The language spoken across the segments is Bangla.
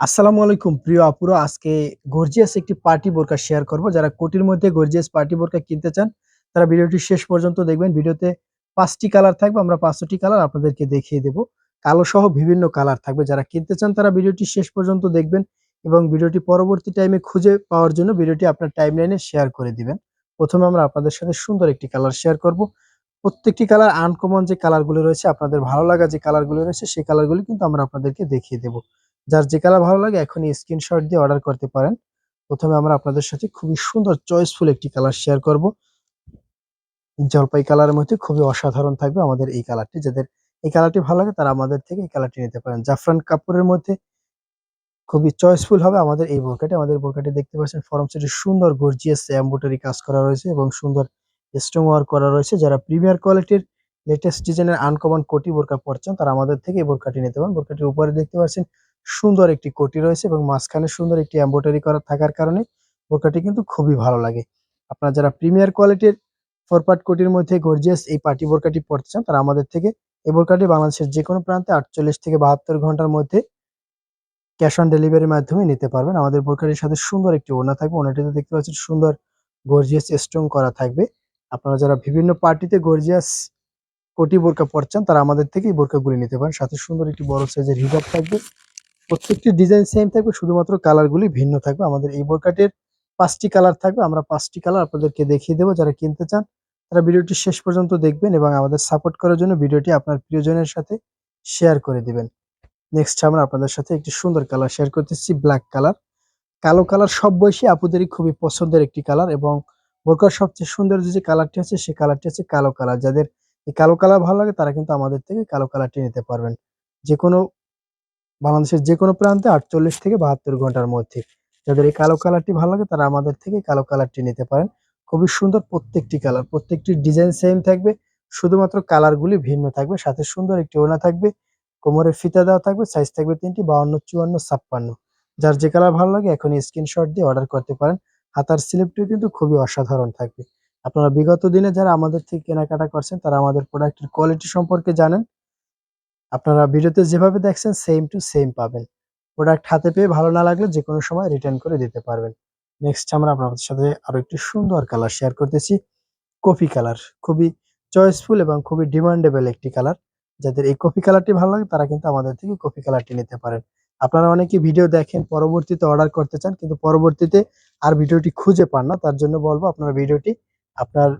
আসসালামু আলাইকুম প্রিয় আপুরা, আজকে গর্জিয়াস একটি পার্টি বোরকা শেয়ার করব। যারা কোটির মধ্যে গর্জিয়াস পার্টি বোরকা কিনতে চান, তারা ভিডিওটি শেষ পর্যন্ত দেখবেন। ভিডিওতে পাঁচটি কালার থাকবে, আমরা পাঁচটি কালার আপনাদেরকে দেখিয়ে দেব। কালো সহ বিভিন্ন কালার থাকবে। যারা কিনতে চান, তারা ভিডিওটি শেষ পর্যন্ত দেখবেন এবং ভিডিওটি পরবর্তী টাইমে খুঁজে পাওয়ার জন্য ভিডিওটি আপনার টাইম লাইনে শেয়ার করে দিবেন। প্রথমে আমরা আপনাদের সাথে সুন্দর একটি কালার শেয়ার করব। প্রত্যেকটি কালার আনকমন যে কালারগুলো রয়েছে, আপনাদের ভালো লাগা যে কালারগুলো রয়েছে, সেই কালারগুলি কিন্তু আমরা আপনাদেরকে দেখিয়ে দেবো। যার যে কালার ভালো লাগে এখনই স্ক্রিনশট দিয়ে অর্ডার করতে পারেন। প্রথমে আমরা আপনাদের সাথে খুবই সুন্দর চয়েসফুল একটি কালার শেয়ার করব। জলপাই কালারের মধ্যে খুবই অসাধারণ থাকবে আমাদের এই কালারটি যাদের এই কালারটি ভালো লাগে তারা আমাদের থেকে এই কালারটি নিতে পারেন। জাফরান কাপড়ের মধ্যে খুবই চয়েসফুল হবে আমাদের এই বোরকাটি আমাদের বোরকাটি দেখতে পাচ্ছেন ফরম সেটি সুন্দর গর্জিয়াস এম্বোটারি কাজ করা রয়েছে এবং সুন্দর স্টোন ওয়ার্ক করা রয়েছে। যারা প্রিমিয়ার কোয়ালিটির লেটেস্ট ডিজাইনের আনকমন কোটি বোরকা পড়ছেন তারা আমাদের থেকে এই বোরকাটি নিতে পারেন। বোরকাটির উপরে দেখতে পাচ্ছেন সুন্দর একটি কোটি রয়েছে এবং মাঝখানে সুন্দর একটি এম্ব্রয়ডারি করা থাকার কারণে বোরকাটি কিন্তু খুবই ভালো লাগে। আপনারা যারা প্রিমিয়ার কোয়ালিটির ফোর পার্ট কোটির মধ্যে গর্জিয়াস এই পার্টি বোরকাটি পড়তে চান, তারা আমাদের থেকে এই বোরকাটি বাংলাদেশের যে কোনো প্রান্তে আটচল্লিশ থেকে বাহাত্তর ঘণ্টার মধ্যে ক্যাশ অন ডেলিভারির মাধ্যমে নিতে পারবেন। আমাদের বোরকাটির সাথে সুন্দর একটি ওনা থাকবে ওনাটিতে দেখতে পাচ্ছেন সুন্দর গর্জিয়াস স্ট্রং করা থাকবে। আপনারা যারা বিভিন্ন পার্টিতে গর্জিয়াস কোটি বোরকা পড়ছেন তারা আমাদের থেকে এই বোরকাগুলি নিতে পারেন। সাথে সুন্দর একটি বড় সাইজের হিজাব থাকবে। প্রত্যেকটি ডিজাইন সেম থাকবে, শুধুমাত্র কালারগুলি ভিন্ন থাকবে। আমাদের এই বোরকাটির পাঁচটি কালার থাকবে। আমরা পাঁচটি কালার আপনাদেরকে দেখিয়ে দেবো। যারা কিনতে চান, তারা ভিডিওটি শেষ পর্যন্ত দেখবেন এবং আমাদের সাপোর্ট করার জন্য ভিডিওটি আপনার প্রিয়জনের সাথে শেয়ার করে দিবেন। নেক্সট আমরা আপনাদের সাথে একটি সুন্দর কালার শেয়ার করতেছি ব্ল্যাক কালার কালো কালার সব বয়সী আপুদেরই খুবই পছন্দের একটি কালার এবং বোরকার সবচেয়ে সুন্দর যে কালারটি আছে সেই কালারটি হচ্ছে কালো কালার যাদের এই কালো কালার ভালো লাগে, তারা কিন্তু আমাদের থেকে কালো কালারটি নিতে পারবেন। যে কোনো বাংলাদেশের যে কোনো প্রান্তে আটচল্লিশ থেকে বাহাত্তর ঘণ্টার মধ্যে। যাদের এই কালো কালারটি ভালো লাগে, তারা আমাদের থেকে কালো কালারটি নিতে পারেন। খুবই সুন্দর প্রত্যেকটি কালার প্রত্যেকটি ডিজাইন সেম থাকবে, শুধুমাত্র কালারগুলি ভিন্ন থাকবে, সাথে সুন্দর একটি ওনা থাকবে, কোমরের ফিতা দেওয়া থাকবে সাইজ থাকবে তিনটি, বাউন্ন, চুয়ান্ন, ছাপ্পান্ন। যার যে কালার ভালো লাগে এখন স্ক্রিনশট দিয়ে অর্ডার করতে পারেন। হাতার স্লিপটিও কিন্তু খুবই অসাধারণ থাকবে। আপনারা বিগত দিনে যারা আমাদের থেকে কেনাকাটা করছেন, তারা আমাদের প্রোডাক্টের কোয়ালিটি সম্পর্কে জানেন। আপনারা ভিডিওতে যেভাবে দেখছেন সেম টু সেম পাবেন। প্রোডাক্ট হাতে পেয়ে ভালো না লাগলে যে কোনো সময় রিটার্ন করে দিতে পারবেন। নেক্সট আমরা আপনাদের সাথে আরও একটি সুন্দর কালার শেয়ার করতেছি। কফি কালার খুবই চয়েসফুল এবং খুবই ডিমান্ডেবল একটি কালার যাদের এই কফি কালারটি ভালো লাগে, তারা কিন্তু আমাদের থেকে কফি কালারটি নিতে পারেন। আপনারা অনেকে ভিডিও দেখেন, পরবর্তীতে অর্ডার করতে চান, কিন্তু পরবর্তীতে আর ভিডিওটি খুঁজে পান না, তার জন্য বলব আপনার ভিডিওটি আপনার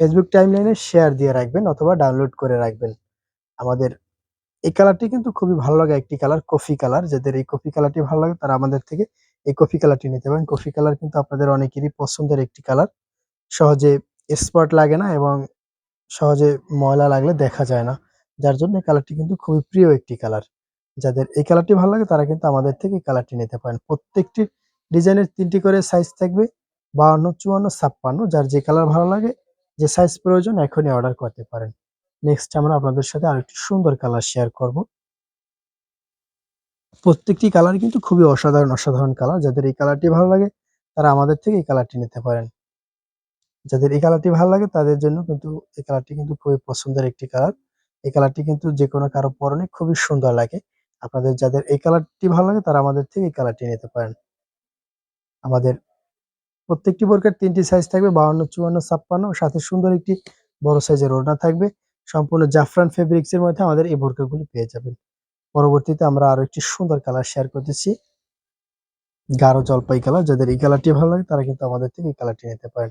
ফেসবুক টাইমলাইনে শেয়ার দিয়ে রাখবেন অথবা ডাউনলোড করে রাখবেন। আমাদের এই কালারটি কিন্তু খুবই ভালো লাগে। একটি কালার কফি কালার যাদের এই কফি কালারটি ভালো লাগে, তারা আমাদের থেকে এই কফি কালারটি নিতে পারেন। কফি কালার কিন্তু আপনাদের অনেকেরই পছন্দের একটি কালার সহজে স্পট লাগে না এবং সহজে ময়লা লাগলে দেখা যায় না। যার জন্য কালারটি কিন্তু খুবই প্রিয় একটি কালার যাদের এই কালারটি ভালো লাগে, তারা কিন্তু আমাদের থেকে কালারটি নিতে পারেন। প্রত্যেকটি ডিজাইনের তিনটি করে সাইজ থাকবে, বাউন্ন, চুয়ান্ন, ছাপ্পান্ন। যার যে কালার ভালো লাগে, যে সাইজ প্রয়োজন, এখনই অর্ডার করতে পারেন। নেক্সট আমরা আপনাদের সাথে আরেকটি সুন্দর কালার শেয়ার করব। প্রত্যেকটি কালার কিন্তু খুবই অসাধারণ অসাধারণ কালার যাদের এই কালারটি ভালো লাগে, তারা আমাদের থেকে এই কালারটি নিতে পারেন। যাদের এই কালারটি ভালো লাগে, তাদের জন্য কিন্তু এই কালারটি কিন্তু খুবই পছন্দের একটি কালার এই কালারটি কিন্তু যে কোনো কারও পরনে খুবই সুন্দর লাগে। আপনাদের যাদের এই কালারটি ভালো লাগে, তারা আমাদের থেকে এই কালারটি নিতে পারেন। আমাদের প্রত্যেকটি বোরকার তিনটি সাইজ থাকবে, বাউন্ন, চুয়ান্ন, ছাপ্পান্ন। সাথে সুন্দর একটি বড় সাইজের ওড়না থাকবে। সম্পূর্ণ জাফরান ফেব্রিক্স এর মধ্যে আমাদের এই বোরকাগুলি পেয়ে যাবেন। পরবর্তীতে আমরা আরও একটি সুন্দর কালার শেয়ার করতেছি গাঢ় জলপাই কালার যাদের এই কালারটি ভালো লাগে তারা কিন্তু আমাদের থেকে এই কালারটি নিতে পারেন।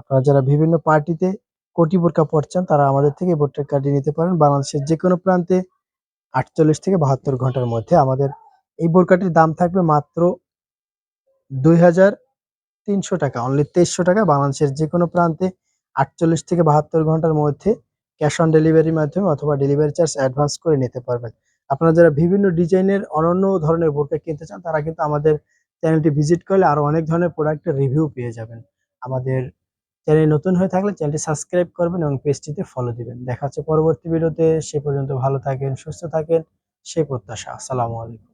আপনারা যারা বিভিন্ন পার্টিতে কোটি বোরকা পড়ছেন তারা আমাদের থেকে বোরকার কার্ডটি নিতে পারেন। বাংলাদেশের যে কোনো প্রান্তে আটচল্লিশ থেকে বাহাত্তর ঘণ্টার মধ্যে আমাদের এই বোরকাটির দাম থাকবে মাত্র দুই হাজার তিনশো টাকা অনলি তেইশশো টাকা। বাংলাদেশের যে কোনো প্রান্তে আটচল্লিশ থেকে বাহাত্তর ঘণ্টার মধ্যে ক্যাশ অন ডেলিভারির মাধ্যমে অথবা ডেলিভারি চার্জ অ্যাডভান্স করে নিতে পারবেন। আপনারা যারা বিভিন্ন ডিজাইনের অনন্য ধরনের বোরকা কিনতে চান, তারা কিন্তু আমাদের চ্যানেলটি ভিজিট করলে আরও অনেক ধরনের প্রোডাক্টের রিভিউ পেয়ে যাবেন। আমাদের চ্যানেল নতুন হয়ে থাকলে চ্যানেলটি সাবস্ক্রাইব করবেন এবং পেজটিতে ফলো দিবেন। দেখা হচ্ছে পরবর্তী ভিডিওতে। সে পর্যন্ত ভালো থাকেন, সুস্থ থাকেন। সেই প্রত্যাশা। আসসালামু আলাইকুম।